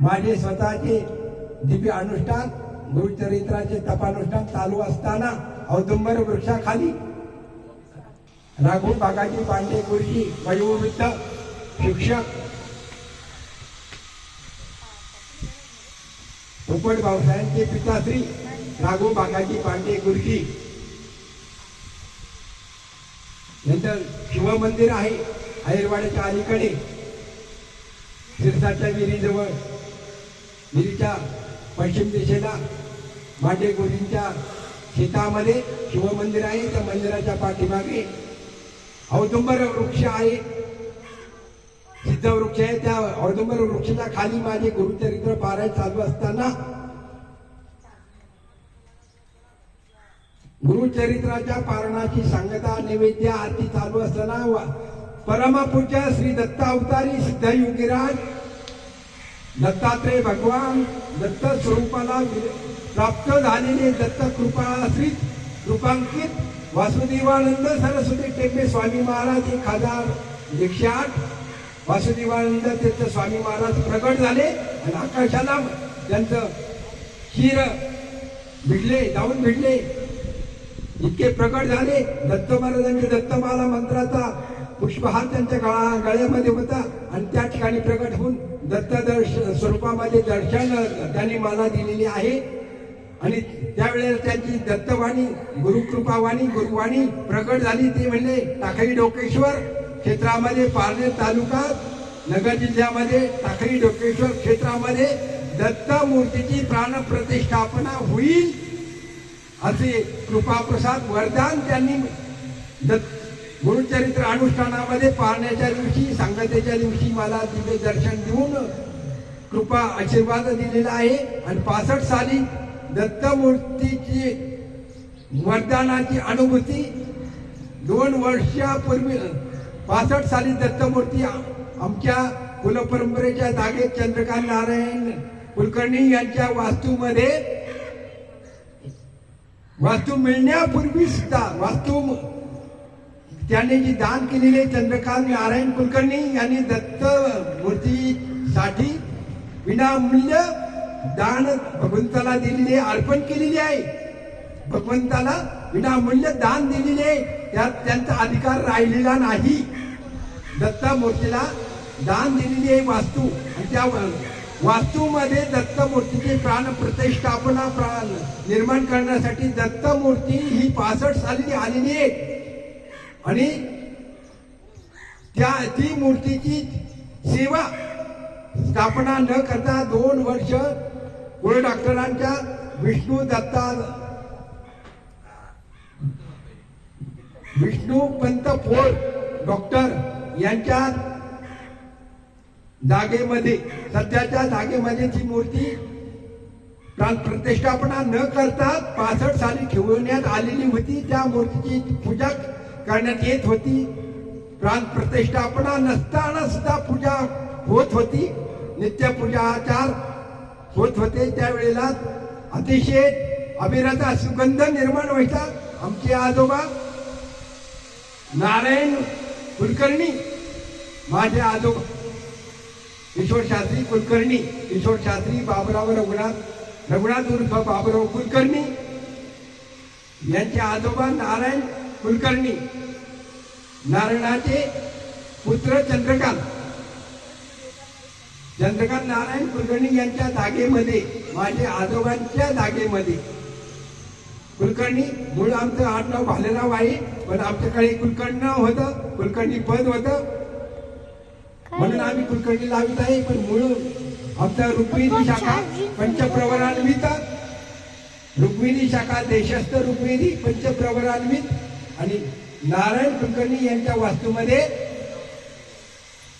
माझे स्वतःचे दिव्य अनुष्ठान गुरुचरित्राचे तपानुष्ठान चालू असताना औदुंबर वृक्षाखाली राघू बागाजी पांडे गुरुजी वयोवृद्ध शिक्षक पोपट भाऊसाहेबांचे पिताश्री राघू बागाजी पांडे गुरुजी. नंतर शिवमंदिर आहे आयुर्वाड्याच्या अलीकडे. सिरसाच्या विहिरीजवळ विहिरीच्या पश्चिम दिशेला मांडे गुरुजींच्या शेतामध्ये शिवमंदिर आहे. त्या मंदिराच्या पाठीमागे औदुंबर वृक्ष आहे. सिद्ध वृक्ष आहे. त्या औदुंबर वृक्षाच्या खाली माझे गुरुचरित्र पारायण चालू असताना गुरुचरित्राच्या पारणाची सांगता नैवेद्य आरती चालू असताना परमपूज्य श्री दत्ता अवतारी सिद्ध योगीराज दत्तात्रय भगवान दत्त स्वरूपाला प्राप्त झालेले दत्त कृपाश्रित कृपांकित वासुदेवानंद सरस्वती टेंबे स्वामी महाराज एक हजार एकशे आठ वासुदेवानंद तीर्थ स्वामी महाराज प्रगट झाले आणि आकाशाला त्यांचं क्षीर भिडले जाऊन भिडले. इतके प्रकट झाले. दत्त महाराजांचे दत्तमाला मंत्राचा पुष्पहार त्यांच्या गळा गळ्यामध्ये होता आणि त्या ठिकाणी प्रकट होऊन दत्तदर्श स्वरूपामध्ये दर्शन त्यांनी मला दिलेली आहे. आणि त्यावेळेला त्यांची दत्तवाणी गुरुकृपावाणी गुरुवाणी प्रकट झाली. ते म्हणले टाकळी डोकेश्वर क्षेत्रामध्ये पारनेर तालुका नगर जिल्ह्यामध्ये टाकळी डोकेश्वर क्षेत्रामध्ये दत्त मूर्तीची प्राणप्रतिष्ठापना होईल असे कृपाप्रसाद वरदान त्यांनी दत्त गुरुचरित्र अनुष्ठानामध्ये पाळण्याच्या दिवशी सांगतेच्या दिवशी मला दिव्य दर्शन देऊन कृपा आशीर्वाद दिलेला आहे. आणि पासष्ट साली दत्तमूर्तीची वरदानाची अनुभूती दोन वर्षापूर्वी पासष्ट साली दत्तमूर्ती आमच्या कुलपरंपरेच्या जागेत चंद्रकांत नारायण कुलकर्णी यांच्या वास्तूमध्ये वास्तू मिळण्यापूर्वी सुद्धा वास्तू त्यांनी जी दान केलेले चंद्रकांत नारायण कुलकर्णी यांनी दत्त मूर्तीसाठी विनामूल्य दान भगवंताला दिलेले अर्पण केलेले आहे. भगवंताला विनामूल्य दान दिलेले आहे. त्यात त्यांचा अधिकार राहिलेला नाही. दत्त मूर्तीला दान दिलेली आहे वास्तू. आणि त्या वास्तूमध्ये दत्त मूर्तीची प्राण प्रतिष्ठापना प्राण निर्माण करण्यासाठी दत्त मूर्ती ही पासष्ट साली आलेली आहे. आणि त्या ती मूर्तीची सेवा स्थापना न करता दोन वर्ष गुरु डॉक्टरांच्या विष्णू दत्ता विष्णू पंत फोड डॉक्टर यांच्या जागेमध्ये सध्याच्या जागेमध्ये ती मूर्ती प्रतिष्ठापना न करता पासष्ट साली ठेवण्यात आलेली होती. त्या मूर्तीची पूजा करण्यात येत होती. प्राण प्रतिष्ठापना नसताना सुद्धा पूजा होत होती. नित्य पूजा आचार होत होते. त्यावेळेला अतिशय अभिराचा सुगंध निर्माण व्हायचा. आमचे आजोबा नारायण कुलकर्णी माझे आजोबा किशोर शास्त्री कुलकर्णी किशोर शास्त्री बाबुराव रघुनाथ रघुनाथ उर्फ बाबुराव कुलकर्णी यांचे आजोबा नारायण कुलकर्णी नारायणाचे पुत्र चंद्रकांत. चंद्रकांत नारायण कुलकर्णी यांच्या जागेमध्ये माझ्या आजोबांच्या जागेमध्ये. कुलकर्णी मूळ आमचं आडनाव भालेराव आहे पण आमच्याकडे कुलकर्णी होतं कुलकर्णी पद होतं. म्हणून आम्ही कुलकर्णी लावित आहे पण मूळ आमचा रुक्मिणी शाखा पंचप्रवरान्वित. रुक्मिणी शाखा देशस्थ रुक्मिणी पंचप्रवरान्वित. आणि नारायण कुलकर्णी यांच्या वास्तूमध्ये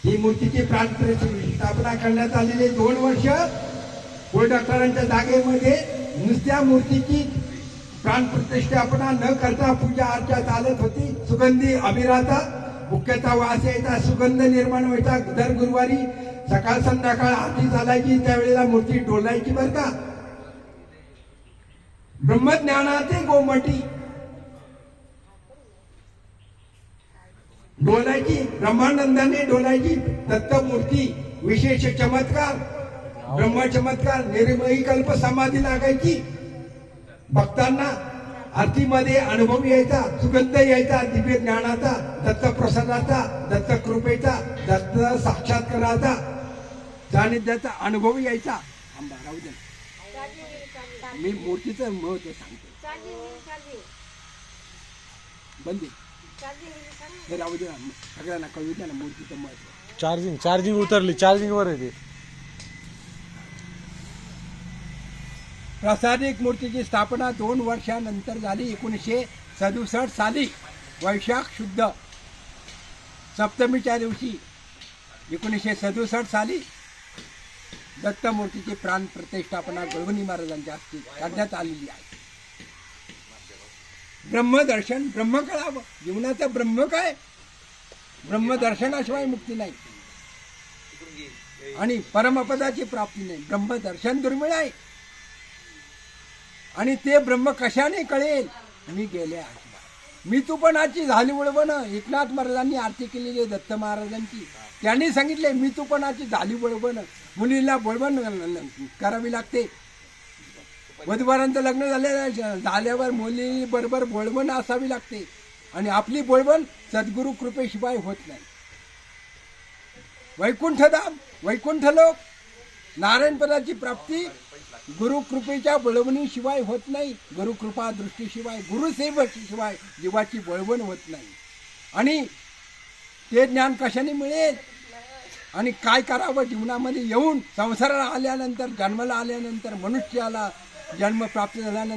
ही मूर्तीची प्राण स्थापना करण्यात आलेले दोन वर्ष कोळ डॉक्टरांच्या जागेमध्ये नुसत्या मूर्तीची प्राण प्रतिष्ठापना न करता पूजा अर्चा चालत होती. सुगंधी अभिराता मुख्यतः वास यायचा सुगंध निर्माण व्हायचा. दर गुरुवारी सकाळ संध्याकाळ आरती चालायची त्यावेळेला मूर्ती डोलायची बर का. ब्रह्मज्ञानाचे गोमटी डोलायची ब्रह्मानंदाने डोलायची दत्त मूर्ती विशेष चमत्कार ब्रह्म चमत्कार निर्मयी कल्प समाधी लागायची. भक्तांना आरतीमध्ये अनुभव यायचा सुगंध यायचा दिव्य ज्ञानाचा दत्त प्रसादाचा दत्त कृपेचा दत्त साक्षात्काराचा सानिध्याचा अनुभव यायचा. आंबा राहू दे. मी मूर्तीचं महत्त्व सांगतो. बंदी. हे राहू दे ना. सगळ्यांना कळू द्या ना मूर्तीचं महत्त्व चार्जिंग चार्जिंग उतरली चार्जिंग वर आहे ते. प्रसादिक मूर्तीची स्थापना दोन वर्षानंतर झाली एकोणीसशे सदुसष्ट साली. वैशाख शुद्ध सप्तमीच्या दिवशी एकोणीसशे सदुसष्ट साली दत्त मूर्तीची प्राण प्रतिष्ठापना गळवणी महाराजांच्या हस्ते करण्यात आलेली आहे. ब्रह्मदर्शन ब्रह्म कळावं जीवनाचं ब्रह्म काय? ब्रह्मदर्शनाशिवाय मुक्ती नाही. आणि परमपदाची प्राप्ती नाही. ब्रह्मदर्शन दुर्मिळ आहे. आणि ते ब्रह्म कशाने कळेल? मी गेले आहे मी तू पण आजची झाली वळवण एकनाथ महाराजांनी आरती केलेली आहे दत्त महाराजांची. त्यांनी सांगितले मी तू पण आजची झाली वळवण मुलीला बळवण करावी लागते. वधूवरांचं लग्न झाले झाल्यावर मुली बरोबर बोळवण असावी लागते. आणि आपली बोळवण सद्गुरू कृपेशिवाय होत नाही. वैकुंठधाम वैकुंठ लोक नारायणपदाची प्राप्ती गुरु कृपेच्या बळवणीशिवाय होत नाही. गुरुकृपा दृष्टीशिवाय गुरुसेवशिवाय जीवाची बळवण होत नाही. आणि ते ज्ञान कशाने मिळेल? आणि काय करावं जीवनामध्ये येऊन? संसाराला आल्यानंतर जन्माला आल्यानंतर मनुष्याला जन्म प्राप्त झाल्यानंतर